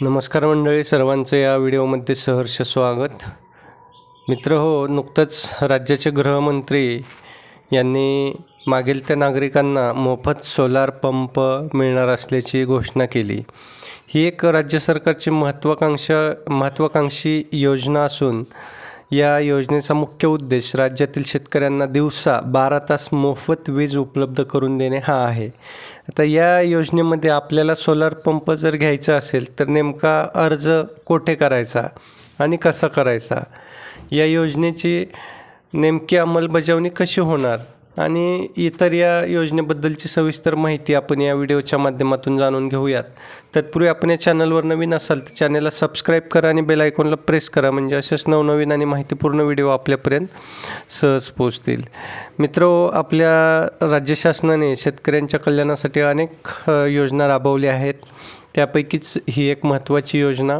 नमस्कार मंडळी सर्वांचं या व्हिडिओमध्ये सहर्ष स्वागत. मित्र हो नुकतंच राज्याचे गृहमंत्री यांनी मागील त्या नागरिकांना मोफत सोलार पंप मिळणार असल्याची घोषणा केली. ही एक राज्य सरकारची महत्त्वाकांक्षा महत्त्वाकांक्षी योजना असून या योजनेचा मुख्य उद्देश राज्यातील शेतकऱ्यांना दिवसा बारा तास मोफत वीज उपलब्ध करून देणे हा आहे. आता या योजनेमध्ये आपल्याला सोलार पंप जर घ्यायचा असेल तर नेमका अर्ज कोठे करायचा आणि कसा करायचा? या योजनेची नेमकी अंमलबजावणी कशी होणार? आणि इतर या योजनेबद्दलची सविस्तर माहिती आपण या व्हिडिओच्या माध्यमातून जाणून घेऊयात. तत्पूर्वी आपण या चॅनलवर नवीन असाल तर चॅनलला सबस्क्राईब करा आणि बेल आयकॉनला प्रेस करा म्हणजे असेच नवनवीन आणि माहितीपूर्ण व्हिडिओ आपल्यापर्यंत सहज पोहोचतील. मित्र आपल्या राज्य शासनाने शेतकऱ्यांच्या कल्याणासाठी अनेक योजना राबवल्या आहेत. त्यापैकीच ही एक महत्त्वाची योजना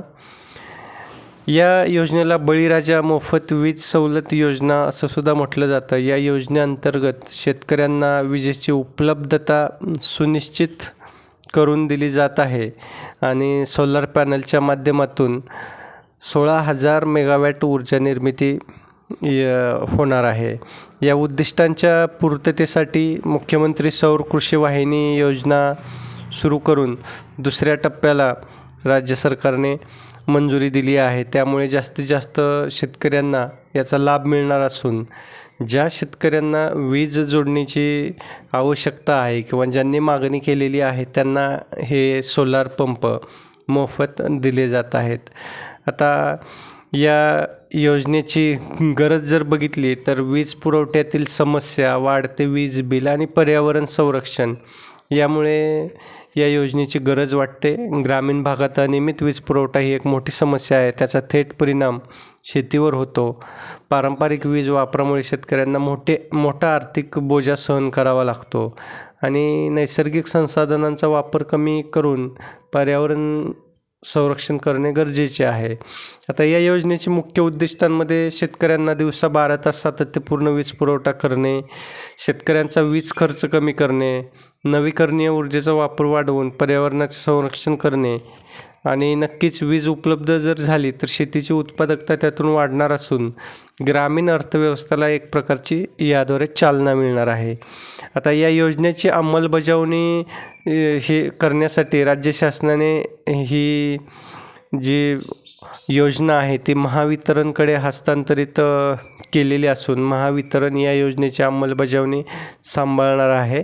या योजनेला बळीराजा मोफत वीज सवलत योजना असं सुद्धा म्हटलं जातं. या योजनेअंतर्गत शेतकऱ्यांना विजेची उपलब्धता सुनिश्चित करून दिली जात आहे आणि सोलर पॅनलच्या माध्यमातून सोळा हजार मेगावॅट ऊर्जा निर्मिती य- होणार आहे. या उद्दिष्टांच्या पूर्ततेसाठी मुख्यमंत्री सौर कृषी वाहिनी योजना सुरू करून दुसऱ्या टप्प्याला राज्य सरकारने मंजुरी दिली आहे. त्यामुळे जास्तीत जास्त शेतकऱ्यांना याचा लाभ मिळणार असून ज्या शेतकऱ्यांना वीज जोडणीची आवश्यकता आहे किंवा ज्यांनी मागणी केलेली आहे त्यांना हे सोलार पंप मोफत दिले जात आहेत. आता या योजनेची गरज जर बघितली तर वीज पुरवठ्यातील समस्या वाढते वीज बिल आणि पर्यावरण संरक्षण यामुळे या योजनेची गरज वाटते. ग्रामीण भागात अनियमित वीज पुरवठा ही एक मोठी समस्या आहे. त्याचा थेट परिणाम शेतीवर होतो. पारंपरिक वीज वापरामुळे शेतकऱ्यांना मोठे मोठा आर्थिक बोजा सहन करावा लागतो आणि नैसर्गिक संसाधनांचा वापर कमी करून पर्यावरण संरक्षण करणे गरजेचे आहे. आता या योजनेची मुख्य उद्दिष्टांमध्ये शेतकऱ्यांना दिवसा बारा तास सातत्यपूर्ण वीज पुरवठा करणे शेतकऱ्यांचा वीज खर्च कमी करणे नवीकरणीय ऊर्जेचा वापर वाढवून पर्यावरणाचे संरक्षण करणे आणि नक्कीच वीज उपलब्ध जर झाली तर शेतीची उत्पादकता त्यातून वाढणार असून ग्रामीण अर्थव्यवस्थेला एक प्रकारची याद्वारे चालना मिळणार आहे. आता या योजनेची अंमलबजावणी हे करण्यासाठी राज्य शासनाने ही जी योजना आहे ती महावितरणकडे हस्तांतरित केलेली असून महावितरण या योजनेची अंमलबजावणी सांभाळणार आहे.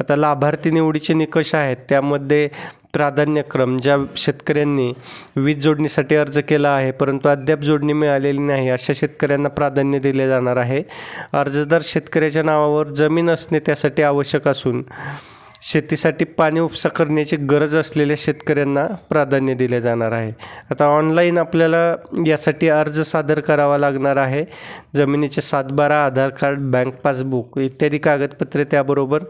आता लाभार्थी निवडीचे निकष आहेत त्यामध्ये प्राधान्यक्रम ज्या शेतकऱ्यांनी वीज जोडणीसाठी अर्ज केला आहे परंतु अद्याप जोडणी मिळालेली नाही अशा शेतकऱ्यांना प्राधान्य दिले जाणार आहे. अर्जदार शेतकऱ्याच्या नावावर जमीन असणे त्यासाठी आवश्यक असून शेतीसाठी पाणी उपसा करण्याची गरज असलेल्या शेतकऱ्यांना प्राधान्य दिले जाणार आहे. आता ऑनलाईन आपल्याला यासाठी अर्ज सादर करावा लागणार आहे. जमिनीचे सातबारा आधार कार्ड बँक पासबुक इत्यादी कागदपत्रे त्याबरोबर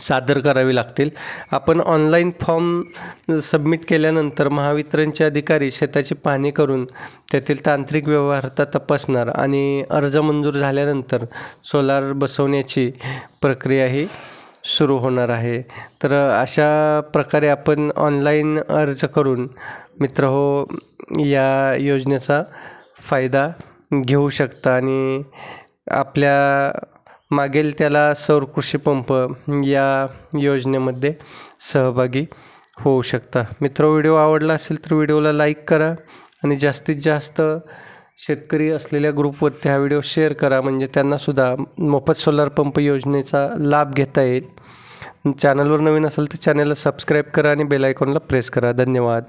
सादर करावी लागतील. आपण ऑनलाईन फॉर्म सबमिट केल्यानंतर महावितरणचे अधिकारी शेताची पाहणी करून त्यातील तांत्रिक व्यवहारता तपासणार आणि अर्ज मंजूर झाल्यानंतर सोलार बसवण्याची प्रक्रिया ही सुरू होणार आहे. तर अशा प्रकारे आपण ऑनलाईन अर्ज करून मित्र हो या योजनेचा फायदा घेऊ शकता आणि आपल्या मागेल त्याला सौर कृषी पंप या योजनेमध्ये सहभागी होऊ शकता. मित्र व्हिडिओ आवडला असेल तर व्हिडिओला लाईक करा आणि जास्तीत जास्त शेतकरी असलेल्या ग्रुपवरती हा व्हिडिओ शेअर करा. म्हणजे त्यांनासुद्धा मोफत सोलार पंप योजनेचा लाभ घेता येईल. चॅनलवर नवीन असेल तर चॅनलला सबस्क्राईब करा आणि बेल आयकॉनला प्रेस करा. धन्यवाद.